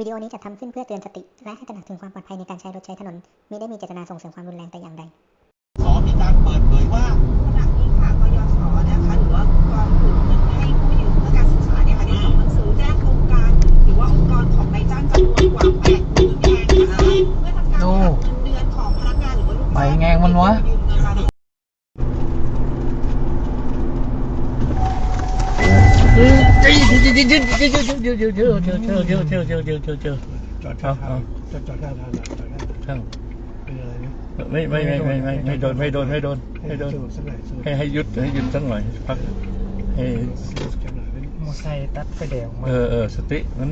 วิดีโอนี้จัดทำขึ้นเพื่อเตือนสติ และให้ตระหนักถึงความปลอดภัยในการใช้รถใช้ถนนมิได้มีเจตนาส่งเสริมความรุนแรงแต่อย่างใด จอดข้างทางจอดจอดข้างทางจอดข้างทางเป็นอะไรนะไม่ไม่ไม่ไม่ไม่ไม่โดนไม่โดนไม่โดนไม่โดนสรุปสักหน่อยสรุปให้ให้หยุดให้หยุดสักหน่อยพักให้สรุปสักหน่อยเป็นมอไซค์ตัดไฟแดงมาเออเออสติมัน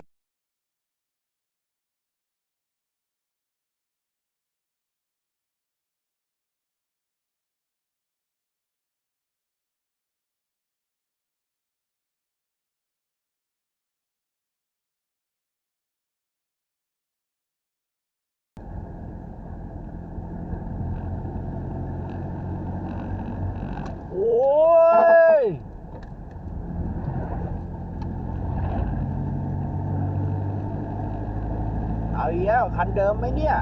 โอ้ย เอาอีกแล้ว คันเดิมไหมเนี่ย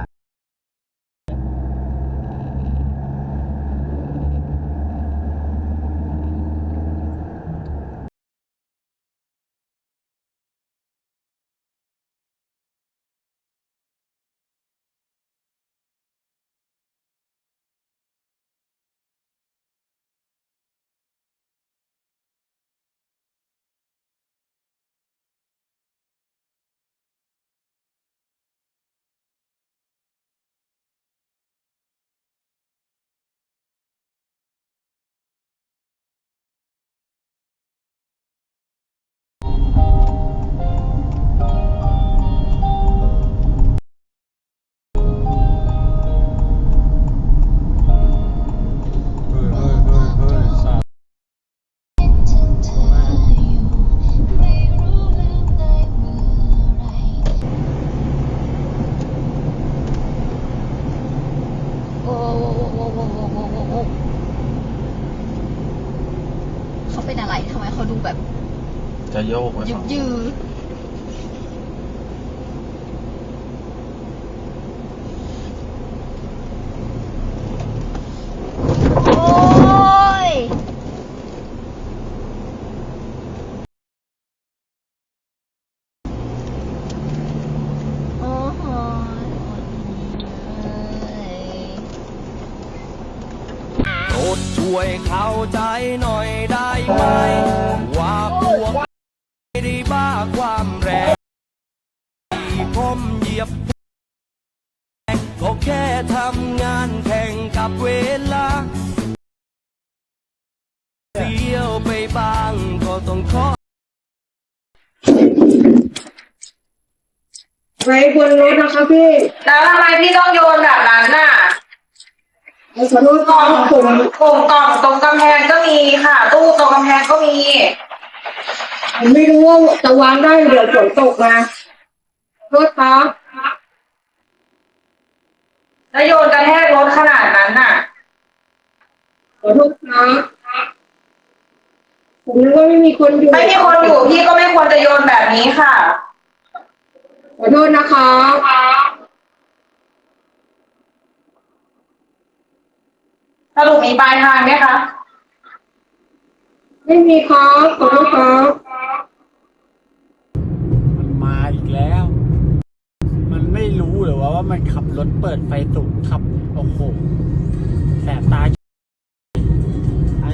เขาเป็นอะไรทำไมเขาดูแบบ จะโยกไหมยึกยือโอ้ย โอ้โหเอ้ย โปร ดช่วยเข้าใจหน่อยได้ไหม ว่าพวกไม่ได้บ้าความแรงที่ผมเหยียบก็แค่ทำงานแข่งกับเวลาเสียวไปบ้างก็ต้องขอไว้บนรถนะคะพี่ แล้วทำไมพี่ต้องโยนแบบนั้นน่ะ ขอโทษกล่องผมกล่องกล่องตรงกำแพงก็มีค่ะ ตู้ตรงกำแพงก็มี ผมไม่รู้ว่าจะวางได้เดี๋ยวฝนตกมาโทษครับแล้วโยนกระแทกรถขนาดนั้นน่ะ ขอโทษครับผมนึกว่าไม่มีคนอยู่ไม่มีคนอยู่พี่ก็ไม่ควรจะโยนแบบนี้ค่ะ ขอโทษนะครับ สรุปมีปลายทางไหมคะ ไม่มีครับขอโทษครับมันมาอีกแล้ว มันไม่รู้เหรือว่าว่ามันขับรถเปิดไฟสูงขับ โอ้โห แสบตาไอ้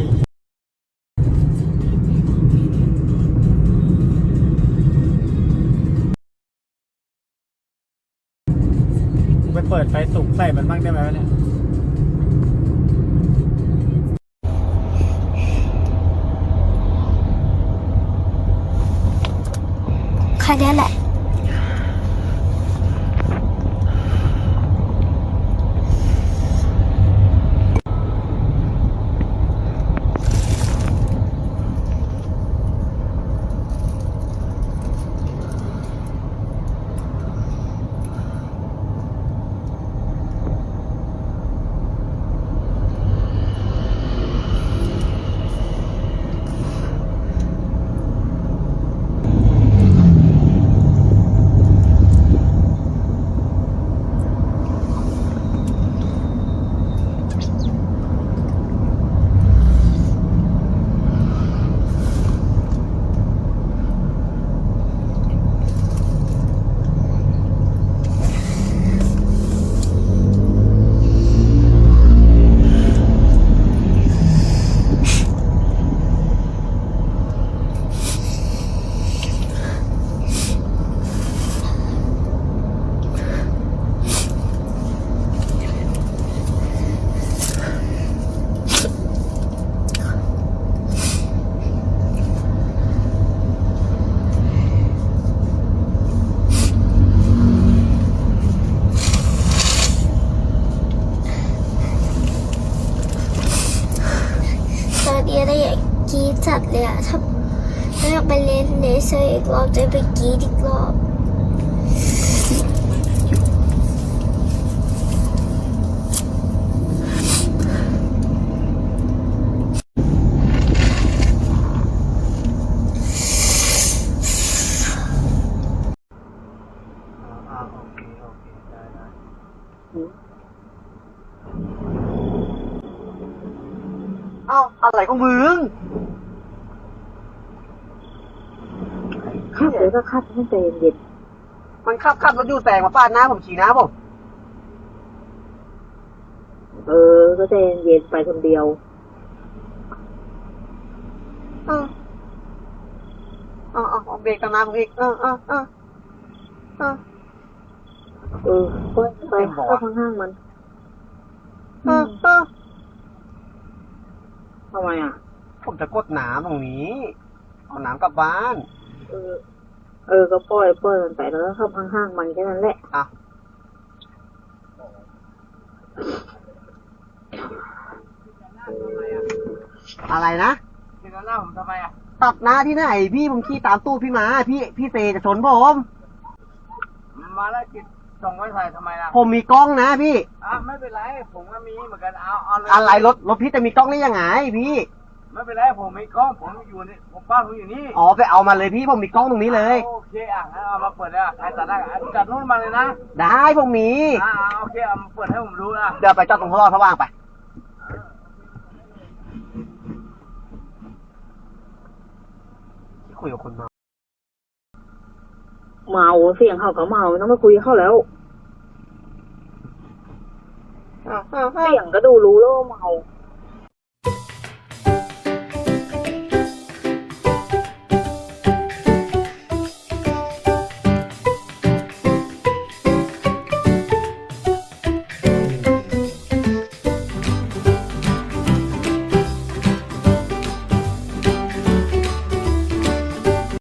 ไปเปิดไฟสูงใส่มันบ้างได้ไหมวะเนี่ย 快点来 กีดจัดเลยอะถ้าถ้าไปเล่นเลเซอร์อีกรอบจะไปกีดอีกรอบโอเคโอเคได้ได้าอะไรของมึงครับเดี๋ยวก็ครับให้ใจเย็นมันขับขับรถอยู่แสงมาปาดหน้าผมฉีหน้าผมๆเออ ก็ใจเย็นๆไปคนเดียวเออเออเออเอาเบรกตามหน้าผมอีก เออเออเออเออเออก็ไปเข้าข้างห้างๆมัน เออเออทำ ไมอะ ผมจะกดน้ำตรงนี้ เอาน้ำกลับบ้าน เออ เออ ก็ปล่อยปล่อยมันไปแล้วก็เข้าข้างห้างๆมันแค่นั้นแหละ อะ อะไรนะเห็นหน้าผมทำไมอะ ตัดหน้าที่ไหน พี่ผมขี่ตามตู้พี่มา พี่พี่เซจะชนผม มาแล้วกิด ส่งไว้ใส่ทำไมล่ะผมมีกล้องนะพี่อะไม่เป็นไร ผมก็มีเหมือนกันเอาเอาเลยอะไรรถรถพี่จะมีกล้องได้ยังไงพี่ไม่เป็นไรผมมีกล้องผมอยู่นี่ผมบ้านผมอยู่นี่อ๋อไปเอามาเลยพี่ผมมีกล้องตรงนี้เลย โอเคอะงั้นเอามาเปิดเลยอะใครจัดได้อะจัดนู่นมาเลยนะได้ผมมีอ่าโอเคเอามาเปิดให้ผมดูอะเดี๋ยวไปจอดตรงท่อสว่างไปคุยกับคนเมา เมาเสียงเขาก็เมาไม่ต้องไปคุยกับเขาแล้วเสียงก็ดูรู้แล้วว่าเมา